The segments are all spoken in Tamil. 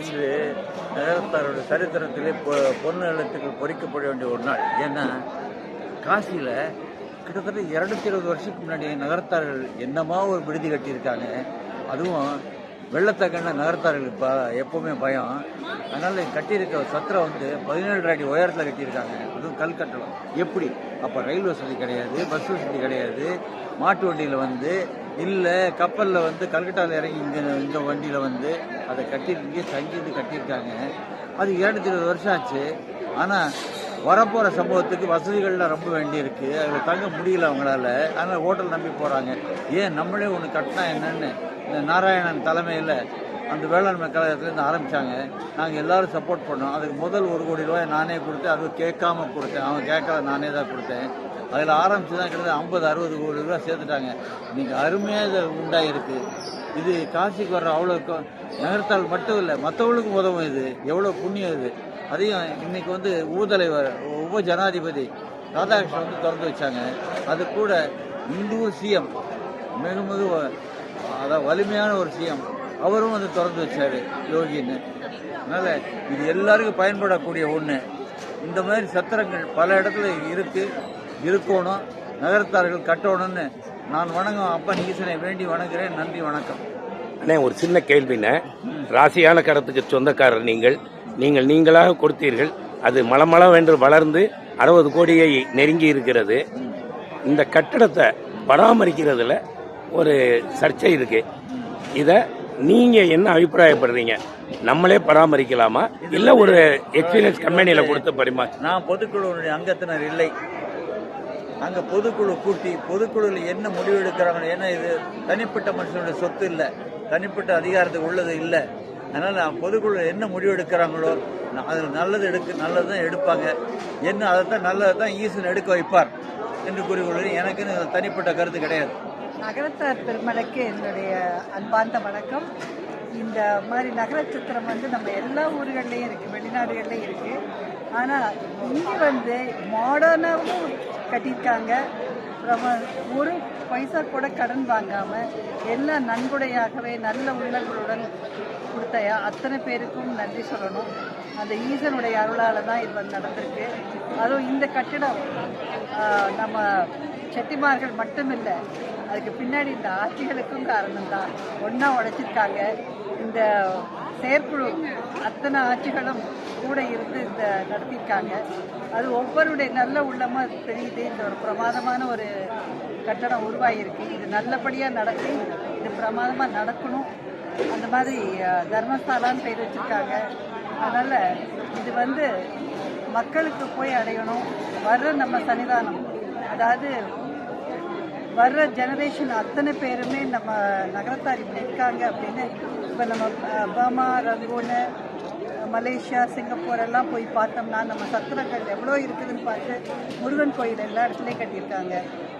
இன்று நகரத்தாரோட சரித்திரத்திலே பொ- பொன்னு நிலத்துக்கு பொறிக்கப்பட வேண்டிய ஒரு நாள். ஏன்னா காசியில் கிட்டத்தட்ட இரநூத்தி இருபது வருஷத்துக்கு முன்னாடி நகரத்தார்கள் என்னமா ஒரு விடுதி கட்டியிருக்காங்க. அதுவும் வெள்ளத்தை கண்ட நகர்த்தார்கள் இப்போ எப்போவுமே பயம். அதனால் கட்டியிருக்க சத்திரம் வந்து பதினேழு அடி உயரத்தில் கட்டியிருக்காங்க. அதுவும் கல் எப்படி? அப்போ ரயில் வசதி கிடையாது பஸ் வசதி கிடையாது. மாட்டு வண்டியில் வந்து இல்லை கப்பலில் வந்து கல்கட்டாவில் இறங்கி இங்கே இந்த வண்டியில் வந்து அதை கட்டி இங்கே கட்டியிருக்காங்க. அது இரநூத்தி இருபது வருஷம் ஆச்சு. ஆனால் வரப்போகிற சம்பவத்துக்கு வசதிகள்லாம் ரொம்ப வேண்டியிருக்கு. அதில் தங்க முடியல அவங்களால. அதனால் ஹோட்டல் நம்பி போகிறாங்க ஏன்? நம்மளே ஒன்று கட்டினா என்னன்னு. இந்த நாராயணன் தலைமையில் அந்த வேளாண்மை கழகத்துலேருந்து ஆரம்பித்தாங்க நாங்கள் எல்லாரும் சப்போர்ட் பண்ணோம். அதுக்கு முதல் ஒரு கோடி ரூபாய் நானே கொடுத்தேன். அது கேட்காம கொடுத்தேன். அவன் கேட்கல நானே தான் கொடுத்தேன். அதில் ஆரம்பித்து தான் கிட்டத்தட்ட ஐம்பது அறுபது கோடி ரூபா சேர்த்துட்டாங்க. இன்றைக்கி அருமையாக இது உண்டாகிருக்கு இது காசிக்கு வர்ற அவ்வளோ நகர்த்தால் நகரத்தால் மட்டும் இல்லை மற்றவங்களுக்கும் உதவும் இது. எவ்வளோ புண்ணியம் இது. அதையும் இன்னைக்கு வந்து ஊதலைவர் உப ஜனாதிபதி ராதாகிருஷ்ணன் வந்து திறந்து வச்சாங்க. அது கூட இந்தூர் சிஎம். மிக மிக அதான் வலிமையான ஒரு சிஎம். அவரும் வந்து திறந்து வச்சாரு யோகின்னு. அதனால் இது எல்லாருக்கும் பயன்படக்கூடிய ஒன்று இந்த மாதிரி சத்திரங்கள் பல இடத்துல இருக்கு இருக்கணும். நகரத்தார்கள் கட்டணும்னு நான் வணங்கும். அப்பன் ஈசனை வேண்டி வணங்குறேன். நன்றி வணக்கம். அண்ணே ஒரு சின்ன கேள்விண்ணே. ராசியான கடத்துக்கு சொந்தக்காரர் நீங்கள். நீங்கள் நீங்களாக கொடுத்தீர்கள். அது மலமளவென்று வளர்ந்து அறுபது கோடியை நெருங்கி இருக்கிறது. இந்த கட்டடத்தை பராமரிக்கிறதுல ஒரு சர்ச்சை இருக்கு. இத நீங்க என்ன அபிப்பிராயப்படுறீங்க? நம்மளே பராமரிக்கலாமா? இல்ல ஒரு எக்ஸ்பீரியன்ஸ் கம்பெனியில கொடுத்து பரிமா நான் பொதுக்குழுவினுடைய அங்கத்தினர் இல்லை. அங்கே பொதுக்குழு கூட்டி பொதுக்குழுவில் என்ன முடிவு எடுக்கிறாங்க ஏன்னா இது? தனிப்பட்ட மனுஷனுடைய சொத்து இல்லை. தனிப்பட்ட அதிகாரத்துக்கு உள்ளது இல்லை. அதனால் நான் பொதுக்குழு என்ன முடிவு எடுக்கிறாங்களோ அதில் நல்லது எடுக்க நல்லது தான் எடுப்பாங்க. என்ன அதை தான் நல்லதை தான் ஈசன் எடுக்க வைப்பார். என்று கூறிக்கொள்கிறேன். எனக்குன்னு தனிப்பட்ட கருத்து கிடையாது. நகரத்தார் பெருமலைக்கு என்னுடைய அன்பார்ந்த வணக்கம். இந்த மாதிரி நகர சித்திரம் வந்து நம்ம எல்லா ஊர்கள்லையும் இருக்குது வெளிநாடுகள்லையும் இருக்குது ஆனால் இங்கே வந்து மாடர்னாகவும் கட்டியிருக்காங்க. அப்புறமா ஒரு பைசா கூட கடன் வாங்காமல் எல்லாம் நன்கொடையாகவே நல்ல உள்ளங்களுடன் கொடுத்த அத்தனை பேருக்கும் நன்றி சொல்லணும். அந்த ஈசனுடைய அருளால் தான் இது வந்து நடந்திருக்கு. அதுவும் இந்த கட்டிடம் நம்ம செட்டிமார்கள் மட்டுமில்லை அதுக்கு பின்னாடி இந்த ஆட்சிகளுக்கும் காரணம்தான். ஒன்றா உடைச்சிருக்காங்க. இந்த செயற்குழு அத்தனை ஆட்சிகளும் கூட இருந்து இந்த நடத்தியிருக்காங்க அது ஒவ்வொருடைய நல்ல உள்ளமா தெரியுது இந்த ஒரு பிரமாதமான ஒரு கட்டடம் உருவாகியிருக்கு. இது நல்லபடியாக நடத்தி இது பிரமாதமாக நடக்கணும். அந்த மாதிரி தர்மஸ்தாலான்னு பேர் வச்சுருக்காங்க. அதனால் இது வந்து மக்களுக்கு போய் அடையணும். வர்ற நம்ம சன்னிதானம். அதாவது வர்ற ஜெனரேஷன் அத்தனை பேருமே நம்ம நகரத்தார் இப்படி இருக்காங்க அப்படின்னு இப்போ நம்ம பமா ரங்கோன்னு மலேசியா சிங்கப்பூர் எல்லாம் போய் பார்த்தோம்னா நம்ம சத்திரங்கள் எவ்வளோ இருக்குதுன்னு பார்த்து முருகன் கோயில் எல்லா இடத்துலையும் கட்டியிருக்காங்க.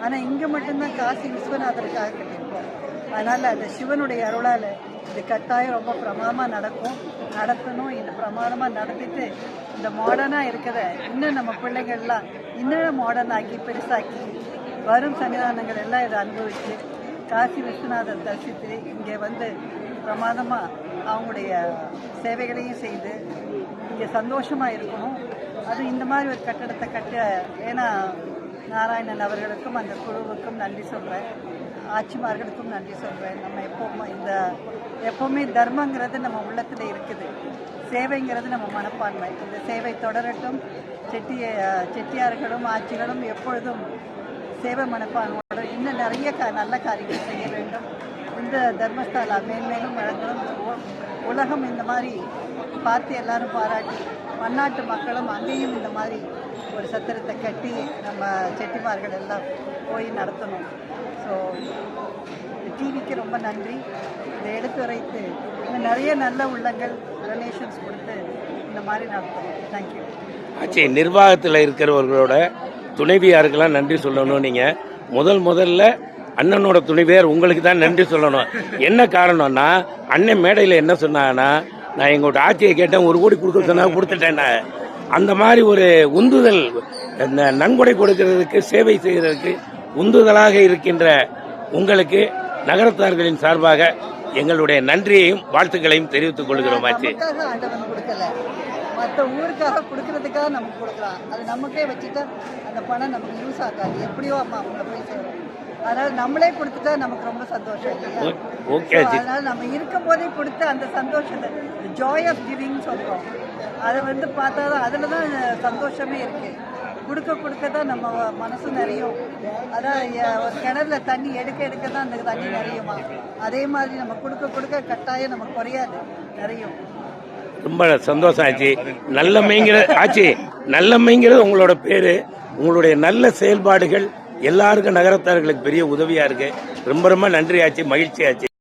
ஆனால் இங்கே மட்டும்தான் காசி விஸ்வநாதருக்காக கட்டியிருக்கோம். அதனால் அந்த சிவனுடைய அருளால் இது கட்டாயம் ரொம்ப பிரமாதமாக நடக்கும். நடத்தணும் இது பிரமாதமாக நடத்திட்டு இந்த மாடர்னாக இருக்கிற இன்னும் நம்ம பிள்ளைங்கள்லாம் இன்னும் மாடர்ன் ஆக்கி பெருசாக்கி வரும் சன்னிதானங்கள் எல்லாம் இதை அனுபவித்து காசி விஸ்வநாதர் தரிசித்து இங்கே வந்து பிரமாதமாக அவங்களுடைய சேவைகளையும் செய்து இங்கே சந்தோஷமாக இருக்கணும். அது இந்த மாதிரி ஒரு கட்டடத்தை கட்ட ஏன்னா நாராயணன் அவர்களுக்கும் அந்த குழுவுக்கும் நன்றி சொல்கிறேன் ஆட்சிமார்களுக்கும் நன்றி சொல்கிறேன் நம்ம எப்போவுமே இந்த எப்போவுமே தர்மங்கிறது நம்ம உள்ளத்தில் இருக்குது. சேவைங்கிறது நம்ம மனப்பான்மை. இந்த சேவை தொடரட்டும். செட்டிய செட்டியார்களும் ஆட்சிகளும் எப்பொழுதும் சேவை மனப்பான்மையோட இன்னும் நிறைய க நல்ல காரியங்கள் செய்ய வேண்டும். இந்த தர்மஸ்தாலா மேன்மேலும் வழங்கணும் உலகம் இந்த மாதிரி பார்த்து எல்லாரும் பாராட்டி பன்னாட்டு மக்களும் அங்கேயும் இந்த மாதிரி ஒரு சத்திரத்தை கட்டி நம்ம செட்டிமார்கள் எல்லாம் போய் நடத்தணும். ஸோ டிவிக்கு ரொம்ப நன்றி. இதை எடுத்துரைத்து இன்னும் நிறைய நல்ல உள்ளங்கள் டொனேஷன்ஸ் கொடுத்து இந்த மாதிரி நடத்தணும். தேங்க்யூ ஆச்சு நிர்வாகத்தில் இருக்கிறவர்களோட துணைவியாருக்கெல்லாம் நன்றி சொல்லணும் நீங்கள் முதல் முதல்ல அண்ணனோட துணைவியார் உங்களுக்கு தான் நன்றி சொல்லணும். என்ன காரணம்னா அண்ணன் மேடையில் என்ன சொன்னாங்கன்னா நான் எங்களோட ஆட்சியை கேட்டேன் ஒரு கோடி கொடுக்க சொன்னா கொடுத்துட்டேன் அந்த மாதிரி ஒரு உந்துதல் நன்கொடை கொடுக்கிறதுக்கு சேவை செய்கிறதுக்கு உந்துதலாக இருக்கின்ற உங்களுக்கு நகரத்தார்களின் சார்பாக எங்களுடைய நன்றியையும் வாழ்த்துக்களையும் தெரிவித்துக் கொள்கிறோம் ஆச்சு. மற்ற ஊருக்காக கொடுக்கறதுக்காக நமக்கு கொடுக்கலாம். அது நமக்கே வச்சுட்டா அந்த பணம் நமக்கு யூஸ் ஆகாது. எப்படியோ அம்மா அவங்கள போய் சேரும். அதனால நம்மளே கொடுத்துட்டா நமக்கு ரொம்ப சந்தோஷம். ஓகே அதனால நம்ம இருக்கும் போதே கொடுத்து அந்த சந்தோஷத்தை ஜாய் ஆஃப் கிவிங் சொல்றோம். அதை வந்து பார்த்தா தான் அதில் தான் சந்தோஷமே இருக்கு. கொடுக்க கொடுக்க தான் நம்ம மனசு நிறையும். அதான் ஒரு கிணறுல தண்ணி எடுக்க எடுக்க தான் அந்த தண்ணி நிறையுமா? அதே மாதிரி நம்ம கொடுக்க கொடுக்க கட்டாயம் நம்ம குறையாது நிறையும். ரொம்ப சந்தோஷம் ஆச்சு. நல்லம்மைங்கிற ஆச்சு நல்லம்மைங்கிறது உங்களோட பேரு. உங்களுடைய நல்ல செயல்பாடுகள் எல்லாருக்கும் நகரத்தார்களுக்கு பெரிய உதவியா இருக்கு. ரொம்ப ரொம்ப நன்றி ஆச்சு மகிழ்ச்சி ஆச்சு